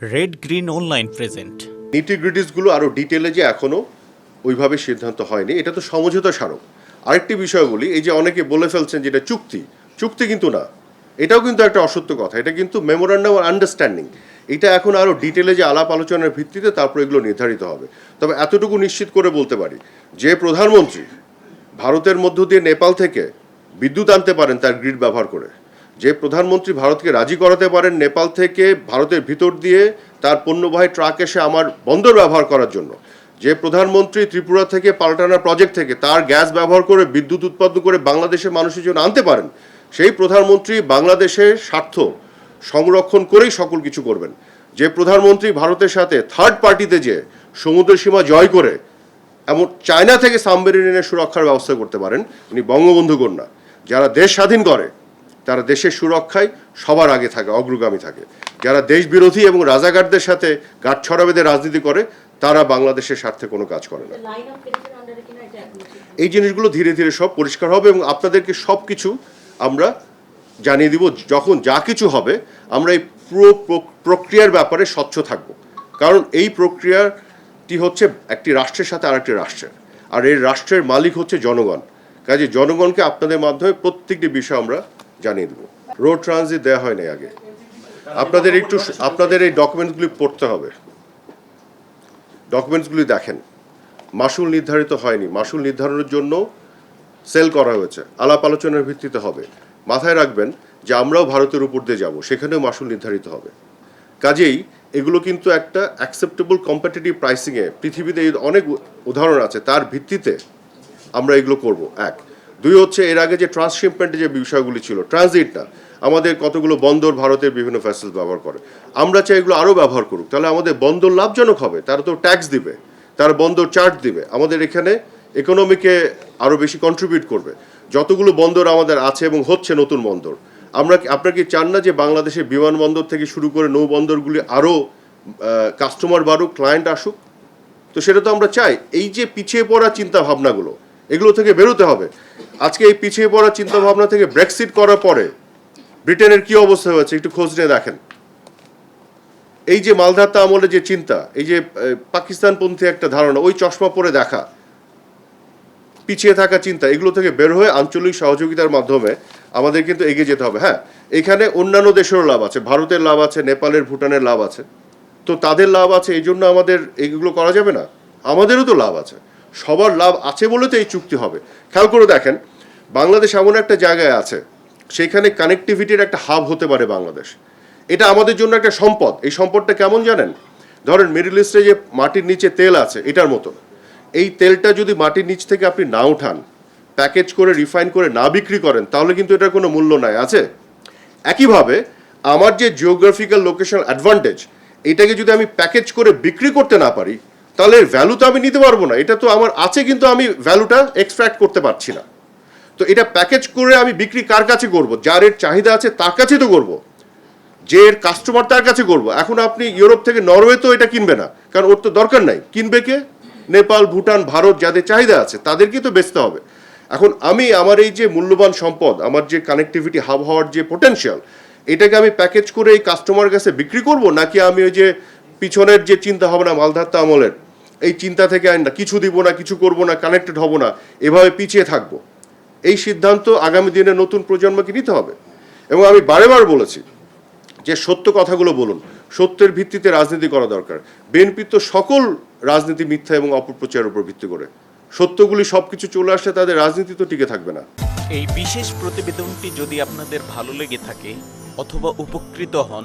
Red green online present নিটিগ্রিটিসগুলো আরও ডিটেলে যে এখনও ওইভাবে সিদ্ধান্ত হয়নি, এটা তো সমঝোতা স্মারক। আরেকটি বিষয় বলি এই যে অনেকে বলে ফেলছেন যেটা চুক্তি চুক্তি কিন্তু না। এটাও কিন্তু একটা অসত্য কথা, এটা কিন্তু মেমোরান্ডাম আন্ডারস্ট্যান্ডিং এটা এখন আরও ডিটেলে যে আলাপ আলোচনার ভিত্তিতে তারপর এগুলো নির্ধারিত হবে। তবে এতটুকু নিশ্চিত করে বলতে পারি, যে প্রধানমন্ত্রী ভারতের মধ্য দিয়ে নেপাল থেকে বিদ্যুৎ আনতে পারেন তার গ্রিড ব্যবহার করে। যে প্রধানমন্ত্রী ভারতকে রাজি করাতে পারেন নেপাল থেকে ভারতের ভিতর দিয়ে তার পণ্যবাহী ট্রাক এসে আমার বন্দর ব্যবহার করার জন্য। যে প্রধানমন্ত্রী ত্রিপুরা থেকে পাল্টানা প্রজেক্ট থেকে তার গ্যাস ব্যবহার করে বিদ্যুৎ উৎপাদন করে বাংলাদেশের মানুষের জন্য আনতে পারেন, সেই প্রধানমন্ত্রী বাংলাদেশের স্বার্থ সংরক্ষণ করেই সকল কিছু করবেন। যে প্রধানমন্ত্রী ভারতের সাথে থার্ড পার্টিতে যে সমুদ্র সীমা জয় করে, এমন চায়না থেকে সাবমেরিনের সুরক্ষার ব্যবস্থা করতে পারেন, উনি বঙ্গবন্ধু কন্যা। যারা দেশ স্বাধীন করে তারা দেশের সুরক্ষায় সবার আগে থাকে অগ্রগামী থাকে। যারা দেশ বিরোধী এবং রাজাকারদের সাথে গাঁটছড়া বেঁধে রাজনীতি করে তারা বাংলাদেশের স্বার্থে কোনো কাজ করে না। এই জিনিসগুলো ধীরে ধীরে সব পরিষ্কার হবে এবং আপনাদেরকে সব কিছু আমরা জানিয়ে দিব যখন যা কিছু হবে আমরা এই পুরো প্রক- প্রক্রিয়ার ব্যাপারে স্বচ্ছ থাকব। কারণ এই প্রক্রিয়াটি হচ্ছে একটি রাষ্ট্রের সাথে আরেকটি রাষ্ট্রের। আর এই রাষ্ট্রের মালিক হচ্ছে জনগণ। কাজে জনগণকে আপনাদের মাধ্যমে প্রত্যেকটি বিষয় আমরা জানিয়ে দেবো। রোড ট্রানজিট দেওয়া হয়নি আগে। আপনাদের একটু আপনাদের এই ডকুমেন্টসগুলি পড়তে হবে। ডকুমেন্টসগুলি দেখেন। মাসুল নির্ধারিত হয়নি। মাসুল নির্ধারণের জন্য সেল করা হয়েছে। আলাপ আলোচনার ভিত্তিতে হবে। মাথায় রাখবেন যে আমরাও ভারতের উপর দিয়ে যাব। সেখানেও মাসুল নির্ধারিত হবে। কাজেই এগুলো কিন্তু একটা অ্যাকসেপ্টেবল কম্পিটিটিভ প্রাইসিংয়ে পৃথিবীতে অনেক উদাহরণ আছে। তার ভিত্তিতে আমরা এগুলো করব। এক দুই হচ্ছে এর আগে যে ট্রান্সশিপমেন্টের যে বিষয়গুলি ছিল ট্রানজিট না, আমাদের কতগুলো বন্দর ভারতের বিভিন্ন ফ্যাসিলিটি ব্যবহার করে। আমরা চাই এগুলো আরও ব্যবহার করুক, তাহলে আমাদের বন্দর লাভজনক হবে, তারা তো ট্যাক্স দিবে, তারা বন্দর চার্জ দিবে। আমাদের এখানে ইকোনমিকে আরও বেশি কন্ট্রিবিউট করবে। যতগুলো বন্দর আমাদের আছে এবং হচ্ছে নতুন বন্দর, আমরা আপনারা কি চান না যে বাংলাদেশের বিমানবন্দর থেকে শুরু করে নৌবন্দরগুলি আরও কাস্টমার বাড়ুক ক্লায়েন্ট আসুক? তো সেটা তো আমরা চাই। এই যে পিছিয়ে পড়া চিন্তা ভাবনাগুলো এগুলো থেকে বেরোতে হবে। আজকে এই পিছিয়ে পড়া চিন্তা ভাবনা থেকে ব্রেক্সিট করার পরে ব্রিটেনের কি অবস্থা হয়েছে একটু খোঁজ নিয়ে দেখেন। এই যে মালধাত্তা আমলে যে চিন্তা, এই যে পাকিস্তানপন্থী একটা ধারণা, ওই চশমা পরে দেখা, পিছিয়ে থাকা চিন্তা, এগুলো থেকে বের হয়ে আঞ্চলিক সহযোগিতার মাধ্যমে আমাদের কিন্তু এগিয়ে যেতে হবে। হ্যাঁ এখানে অন্যান্য দেশেরও লাভ আছে, ভারতের লাভ আছে, নেপালের, ভুটানের লাভ আছে। তো তাদের লাভ আছে, এই জন্য আমাদের এইগুলো করা যাবে না? আমাদেরও তো লাভ আছে। সবার লাভ আছে বলে তো এই চুক্তি হবে। খেয়াল করে দেখেন, বাংলাদেশ এমন একটা জায়গায় আছে, সেখানে কানেক্টিভিটির একটা হাব হতে পারে বাংলাদেশ। এটা আমাদের জন্য একটা সম্পদ। এই সম্পদটা কেমন জানেন? ধরেন মিডল ইস্টে যে মাটির নিচে তেল আছে, এটার মতো এই তেলটা যদি মাটির নিচ থেকে আপনি না উঠান, প্যাকেজ করে, রিফাইন করে না বিক্রি করেন, তাহলে কিন্তু এটার কোনো মূল্য নাই। আছে? একইভাবে আমার যে জিওগ্রাফিক্যাল লোকেশন অ্যাডভান্টেজ এটাকে যদি আমি প্যাকেজ করে বিক্রি করতে না পারি তাহলে ভ্যালু তো আমি নিতে পারব না। এটা তো আমার আছে, কিন্তু আমি ভ্যালুটা এক্সট্র্যাক্ট করতে পারছি না। তো এটা প্যাকেজ করে আমি বিক্রি কার কাছে করব? যার এর চাহিদা আছে তার কাছে তো করব। যে এর কাস্টমার তার কাছে করব। এখন আপনি ইউরোপ থেকে নরওয়ে তো এটা কিনবে না। কারণ ওর তো দরকার নাই। কিনবে কে? নেপাল, ভুটান, ভারত যাদের চাহিদা আছে তাদেরকেই তো বেচতে হবে। এখন আমি আমার এই যে মূল্যবান সম্পদ, আমার যে কানেক্টিভিটি হাব হওয়ার যে পোটেনশিয়াল এটাকে আমি প্যাকেজ করে এই কাস্টমার কাছে বিক্রি করব? নাকি আমি ওই যে পিছনের যে চিন্তা ভাবনা মালধাত্তা আমলের এই চিন্তা থেকে আমি না, কিছু দিব না, কিছু করব না কানেক্টেড হব না, এভাবে পিছিয়ে থাকব। এই সিদ্ধান্ত আগামী দিনে নতুন প্রজন্মকে নিতে হবে। এবং আমি বারেবার বলেছি যে সত্য কথাগুলো বলুন, সত্যের ভিত্তিতে রাজনীতি করা দরকার। বিএনপি তো সকল রাজনীতি মিথ্যা এবং অপপ্রচারের উপর ভিত্তি করে। সত্যগুলি সব কিছু চলে আসলে তাদের রাজনীতি তো টিকে থাকবে না। এই বিশেষ প্রতিবেদনটি যদি আপনাদের ভালো লেগে থাকে অথবা উপকৃত হন